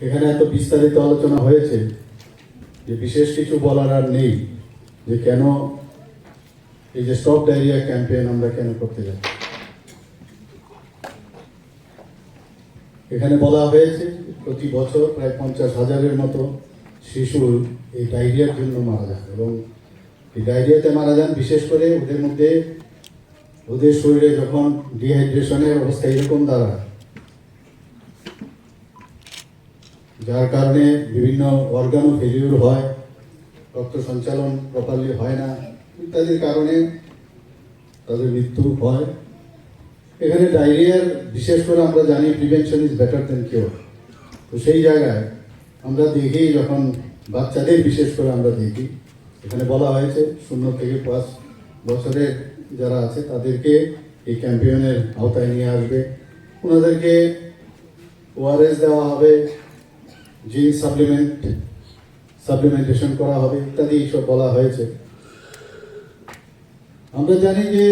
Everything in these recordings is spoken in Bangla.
এখানে এত বিস্তারিত আলোচনা হয়েছে যে বিশেষ কিছু বলার আর নেই যে কেন এই যে স্টপ ডায়রিয়া ক্যাম্পেইন আমরা কেন করতে যাই এখানে বলা হয়েছে প্রতি বছর প্রায় পঞ্চাশ হাজারের মতো শিশু এই ডায়রিয়ার জন্য মারা যান এবং এই ডায়রিয়াতে মারা যান, বিশেষ করে ওদের মধ্যে ওদের শরীরে যখন ডিহাইড্রেশনের অবস্থা এরকম দাঁড়ায় যার কারণে বিভিন্ন অর্গানও ফেলিউর হয়, রক্ত সঞ্চালন প্রপারলি হয় না, ইত্যাদির কারণে তাদের মৃত্যু হয়। এখানে ডায়রিয়ার বিশেষ করে আমরা জানি prevention is better than cure তো সেই জায়গায় আমরা দেখি যখন বাচ্চাদের বিশেষ করে আমরা দেখি, এখানে বলা হয়েছে শূন্য থেকে পাঁচ বছরের যারা আছে তাদেরকে এই ক্যাম্পেইনের আওতায় নিয়ে আসবে। ওনাদেরকে ওআরএস দেওয়া হবে জিন সাপ্লিমেন্ট সাপ্লিমেন্টেশন করা হবে ইত্যাদি এইসব বলা হয়েছে। আমরা জানি যে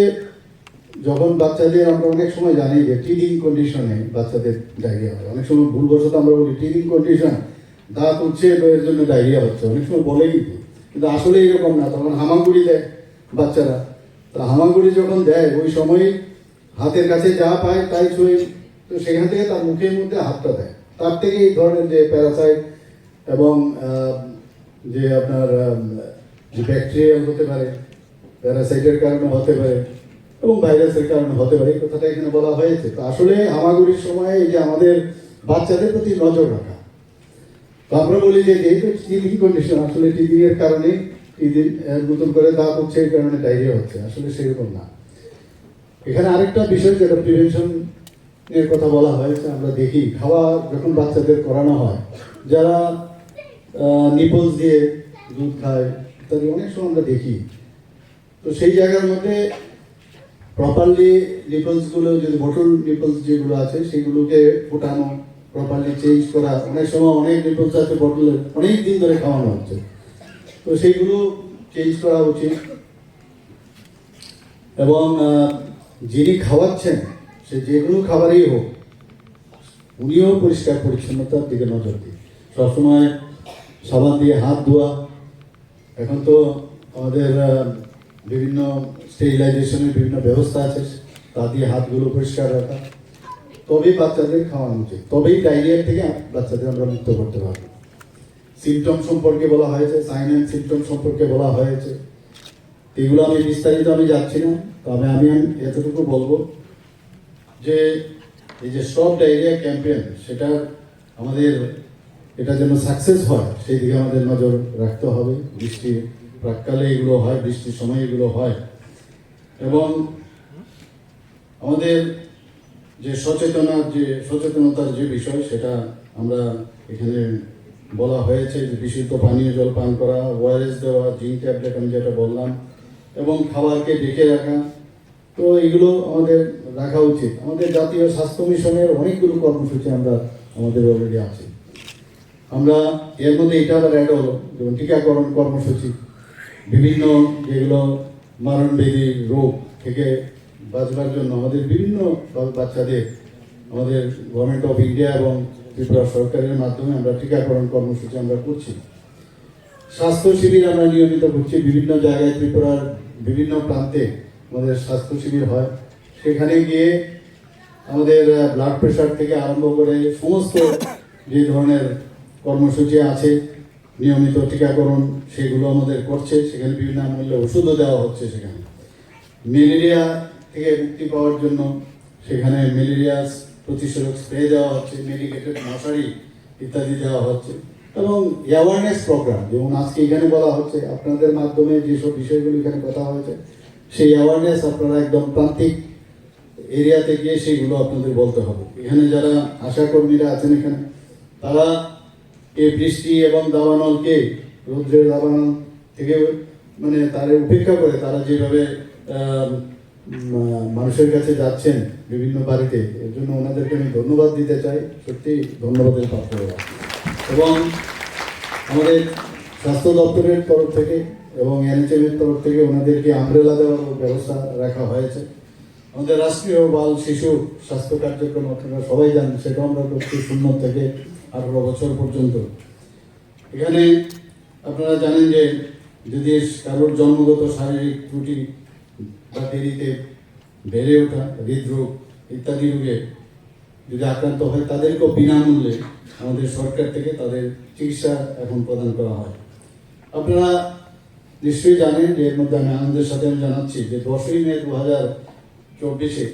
যখন বাচ্চাদের আমরা অনেক সময় জানি যে টিডিং কন্ডিশনে বাচ্চাদের ডায়রিয়া হয়। অনেক সময় ভুলবশত আমরা বলি টিডিং কন্ডিশন দাঁত উঠছে এর জন্য ডায়রিয়া হচ্ছে। অনেক সময় বলে কিন্তু কিন্তু আসলে এরকম না। তখন হামাগুড়ি দেয় বাচ্চারা। তা হামাগুড়ি যখন দেয়, ওই সময় হাতের কাছে যা পায় তাই ছুঁয়ে তো সেখান থেকে তার মুখের মধ্যে হাতটা দেয়। তার থেকে এই ধরনের যে প্যারাসাইট এবং যে আপনার ব্যাকটেরিয়াল হতে পারে প্যারাসাইটের কারণে হতে পারে এবং ভাইরাসের কারণে হতে পারে, এই কথাটা এখানে বলা হয়েছে। তো আসলে হামাগুড়ির সময় এই যে আমাদের বাচ্চাদের প্রতি নজর রাখা, তো আমরা বলি যে যেহেতু টিবি কন্ডিশন আসলে টিবি এর কারণে নতুন করে দাঁত উঠছে এই কারণে ডায়রিয়া হচ্ছে। আসলে সেরকম না। এখানে আরেকটা বিষয় যেটা প্রিভেনশন এর কথা বলা হয়েছে আমরা দেখি, খাওয়া যখন বাচ্চাদের করানো হয়, যারা নিপলস দিয়ে দুধ খায়, ইত্যাদি, অনেক সময় আমরা দেখি। তো সেই জায়গার মধ্যে প্রপারলি নিপলসগুলো যদি বটল নিপলস যেগুলো আছে, সেগুলোকে ফোটানো প্রপারলি চেঞ্জ করা, অনেক সময় অনেক নিপলস আছে বটলের অনেক দিন ধরে খাওয়ানো হচ্ছে। তো সেইগুলো চেঞ্জ করা উচিত। এবং যিনি খাওয়াচ্ছেন সে যে কোনো খাবারই হোক উনিও পরিষ্কার পরিচ্ছন্নতার দিকে নজর দিই। সবসময় সাবান দিয়ে হাত ধোয়া। এখন তো আমাদের বিভিন্ন স্টেরিলাইজেশনের বিভিন্ন ব্যবস্থা আছে, তা দিয়ে হাতগুলো পরিষ্কার রাখা। তবেই বাচ্চাদের খাওয়ানো উচিত। তবেই ডায়রিয়া থেকে বাচ্চাদের আমরা মুক্ত করতে পারব। সিমটম সম্পর্কে বলা হয়েছে সাইন অ্যান্ড সিমটম সম্পর্কে বলা হয়েছে। এগুলো আমি বিস্তারিত আমি যাচ্ছি না, তবে আমি এতটুকু বলব যে এই যে স্টপ ডায়রিয়া ক্যাম্পেইন, সেটা আমাদের এটা যেন সাকসেস হয়, সেই দিকে আমাদের নজর রাখতে হবে। বৃষ্টি প্রাককালে এগুলো হয়, বৃষ্টির সময় এগুলো হয়। এবং আমাদের যে সচেতনার যে সচেতনতার যে বিষয়, সেটা আমরা এখানে বলা হয়েছে, যে বিশুদ্ধ পানীয় জল পান করা ওয়ারেস দেওয়া জিঙ্ক ট্যাবলেট আমি যেটা বললাম, এবং খাবারকে ডেকে রাখা তো এগুলো আমাদের রাখা উচিত। আমাদের জাতীয় স্বাস্থ্য মিশনের অনেকগুলো কর্মসূচি আমরা আমাদের অলরেডি আছে। আমরা এর মধ্যে এটা আবার অ্যাড হলো, যেমন টিকাকরণ কর্মসূচি, বিভিন্ন যেগুলো মারণবেদী রোগ থেকে বাঁচবার জন্য আমাদের বিভিন্ন বাচ্চাদের আমাদের গভর্নমেন্ট অফ ইন্ডিয়া এবং ত্রিপুরা সরকারের মাধ্যমে আমরা টিকাকরণ কর্মসূচি আমরা করছি। স্বাস্থ্য শিবির আমরা নিয়মিত করছি বিভিন্ন জায়গায় ত্রিপুরার বিভিন্ন প্রান্তে। আমাদের স্বাস্থ্য শিবির হয়। সেখানে গিয়ে আমাদের ব্লাড প্রেশার থেকে আরম্ভ করে সমস্ত যে ধরনের কর্মসূচি আছে, নিয়মিত টিকাকরণ, সেগুলো আমাদের করছে। সেখানে বিভিন্ন মূল্যে ওষুধও দেওয়া হচ্ছে সেখানে। ম্যালেরিয়া থেকে মুক্তি পাওয়ার জন্য সেখানে ম্যালেরিয়া প্রতিষেধক স্প্রে দেওয়া হচ্ছে মেডিকেটেড মশারি ইত্যাদি দেওয়া হচ্ছে। এবং অ্যাওয়ারনেস প্রোগ্রাম যেমন আজকে এখানে বলা হচ্ছে, আপনাদের মাধ্যমে যেসব বিষয়গুলো এখানে কথা হয়েছে সেই অ্যাওয়ারনেস আপনারা একদম প্রান্তিক এরিয়াতে গিয়ে সেগুলো আপনাদের বলতে হবে। এখানে যারা আশাকর্মীরা আছেন এখানে, তারা এই বৃষ্টি এবং দাবানলকে রৌদ্রের দাবানল থেকে মানে তারা উপেক্ষা করে তারা যেভাবে মানুষের কাছে যাচ্ছেন বিভিন্ন বাড়িতে, এর জন্য ওনাদেরকে আমি ধন্যবাদ দিতে চাই। সত্যি ধন্যবাদের পাত্র। এবং আমাদের স্বাস্থ্য দপ্তরের তরফ থেকে এবং এনএচএম এর তরফ থেকে ওনাদেরকে আমব্রেলা দেওয়ার ব্যবস্থা রাখা হয়েছে। আমাদের রাষ্ট্রীয় বাল শিশু স্বাস্থ্য কার্যক্রম, আপনারা সবাই জানেন সেটাও আমরা করছি শূন্য থেকে আঠারো বছর পর্যন্ত। এখানে আপনারা জানেন যে যদি কারোর জন্মগত শারীরিক ত্রুটি বা দেরিতে বেড়ে ওঠা, হৃদরোগ ইত্যাদি রোগে যদি আক্রান্ত হয়, তাদেরকেও বিনামূল্যে আমাদের সরকার থেকে তাদের চিকিৎসা এখন প্রদান করা হয়। আপনারা নিশ্চয়ই জানেন যে এর মধ্যে আমি আনন্দের সাথে আমি জানাচ্ছি যে দশই মে দু হাজার চব্বিশে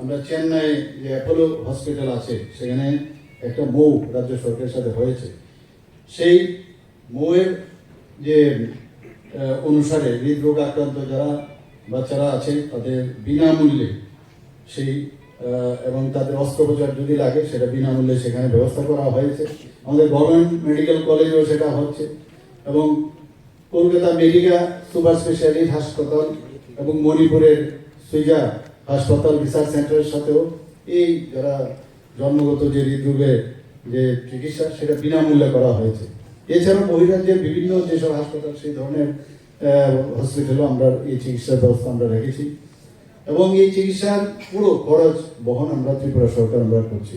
আমরা চেন্নাই যে অ্যাপোলো হসপিটাল আছে, সেখানে একটা মৌ রাজ্য সরকারের সাথে হয়েছে। সেই মৌয়ের যে অনুসারে হৃদরোগ আক্রান্ত যারা বাচ্চারা আছে তাদের বিনামূল্যে সেই এবং তাদের অস্ত্রোপচার যদি লাগে, সেটা বিনামূল্যে সেখানে ব্যবস্থা করা হয়েছে। আমাদের গভর্নমেন্ট মেডিকেল কলেজেও সেটা হচ্ছে এবং কলকাতা মেডিকা সুপার স্পেশালিটি হাসপাতাল এবং মণিপুরের সুইজা হাসপাতাল রিসার্চ সেন্টারের সাথেও এই যারা জন্মগত যে হৃদরোগের যে চিকিৎসা, সেটা বিনামূল্যে করা হয়েছে। এছাড়াও বহিরাজ্যের বিভিন্ন যেসব হাসপাতাল, সেই ধরনের হসপিটালও আমরা এই চিকিৎসার ব্যবস্থা আমরা রেখেছি। এবং এই চিকিৎসার পুরো খরচ বহন আমরা ত্রিপুরা সরকার আমরা করছি।